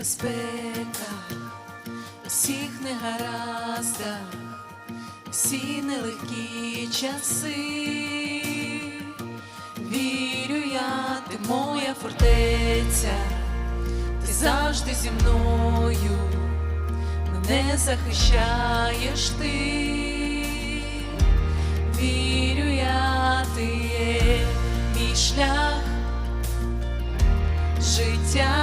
небезпеках, усіх негараздах, всі нелегкі часи. Вірю я, ти моя фортеця, ти завжди зі мною, мене захищаєш ти. Вірю я, ти є мій шлях життя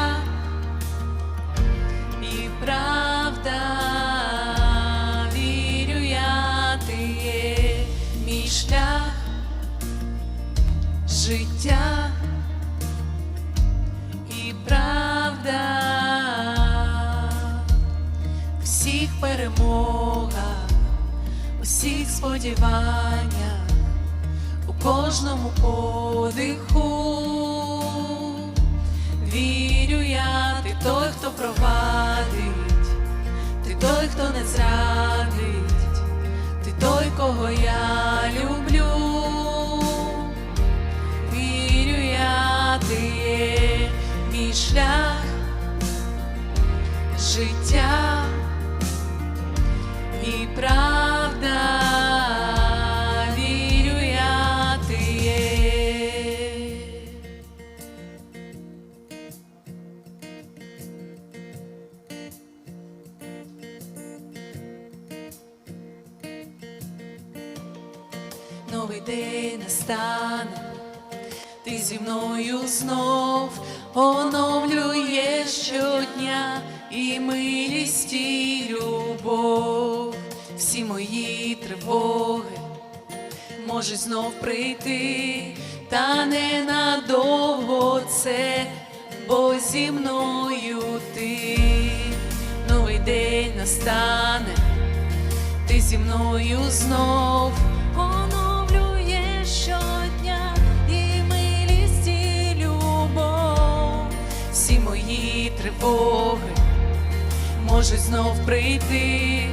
життя і правда всіх перемогах, усіх сподіваннях, у кожному подиху. Вірю я, ти той, хто провадить, ти той, хто не зрадить, ти той, кого я люблю. Шлях життя і правда. Вірю новий день настане, ти зі мною знов оновлюєш щодня і милість, і любов, всі мої тривоги можуть знов прийти, та ненадовго це, бо зі мною ти, новий день настане ти зі мною знов тривоги можуть знов прийти,